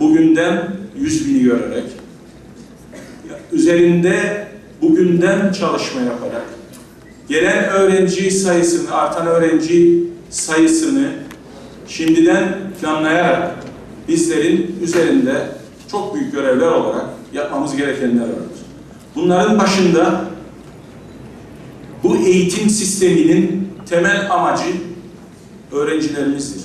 bugünden yüz bini görerek, üzerinde bugünden çalışma yaparak, gelen öğrenci sayısını, artan öğrenci sayısını şimdiden planlayarak bizlerin üzerinde çok büyük görevler olarak yapmamız gerekenler var. Bunların başında bu eğitim sisteminin temel amacı öğrencilerimizdir.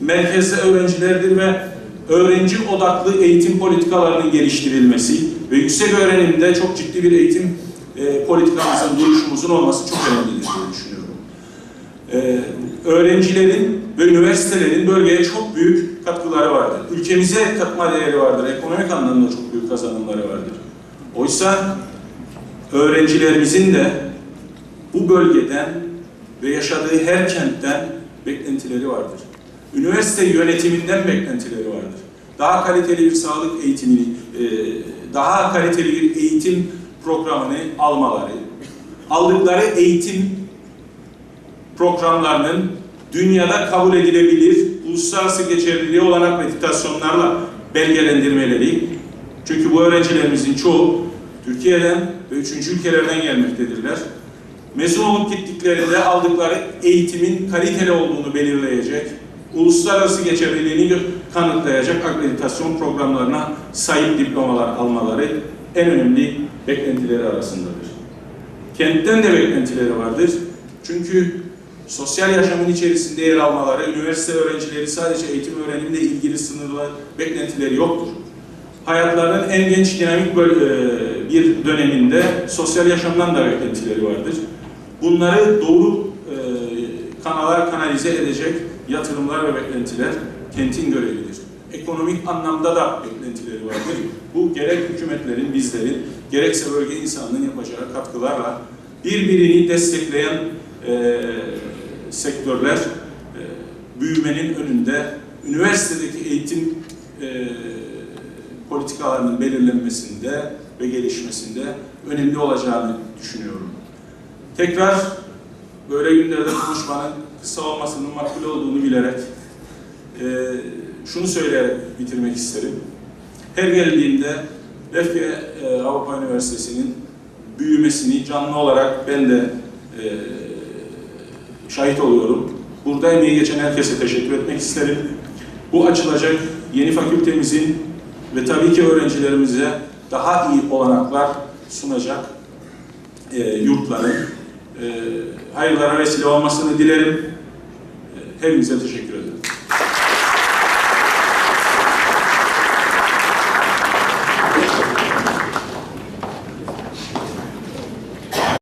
Merkezde öğrencilerdir ve öğrenci odaklı eğitim politikalarının geliştirilmesi ve yüksek öğrenimde çok ciddi bir eğitim e, politikamızın, duruşumuzun olması çok önemlidir diye düşünüyorum. E, öğrencilerin ve üniversitelerin bölgeye çok büyük katkıları vardır. Ülkemize katma değeri vardır. Ekonomik anlamda çok büyük kazanımları vardır. Oysa öğrencilerimizin de bu bölgeden ve yaşadığı her kentten beklentileri vardır. Üniversite yönetiminden beklentileri vardır. Daha kaliteli bir sağlık eğitimini, e, daha kaliteli bir eğitim programını almaları, aldıkları eğitim programlarının dünyada kabul edilebilir, uluslararası geçerliliği olan akreditasyonlarla belgelendirmeleri. Çünkü bu öğrencilerimizin çoğu Türkiye'den ve üçüncü ülkelerden gelmektedirler. Mezun olup gittiklerinde aldıkları eğitimin kaliteli olduğunu belirleyecek, uluslararası geçerliliğini kanıtlayacak akreditasyon programlarına sahip diplomalar almaları en önemli beklentileri arasındadır. Kentten de beklentileri vardır. Çünkü sosyal yaşamın içerisinde yer almaları, üniversite öğrencileri sadece eğitim öğrenimle ilgili sınırlı beklentileri yoktur. Hayatlarının en genç dinamik e, bir döneminde sosyal yaşamdan da beklentileri vardır. Bunları doğru e, kanallar kanalize edecek yatırımlar ve beklentiler kentin görevidir. Ekonomik anlamda da beklentileri vardır. Bu gerek hükümetlerin, bizlerin, gerekse bölge insanının yapacağı katkılarla birbirini destekleyen e, sektörler e, büyümenin önünde üniversitedeki eğitim e, politikalarının belirlenmesinde ve gelişmesinde önemli olacağını düşünüyorum. Tekrar böyle günlerde konuşmanın kısa olmasının makbul olduğunu bilerek e, şunu söyleyerek bitirmek isterim. Her geldiğimde Lefke e, Avrupa Üniversitesi'nin büyümesini canlı olarak ben de e, şahit oluyorum. Burada emeği geçen herkese teşekkür etmek isterim. Bu açılacak yeni fakültemizin ve tabii ki öğrencilerimize daha iyi olanaklar sunacak e, yurtların hayırlara vesile olmasını dilerim. E, hepinize teşekkür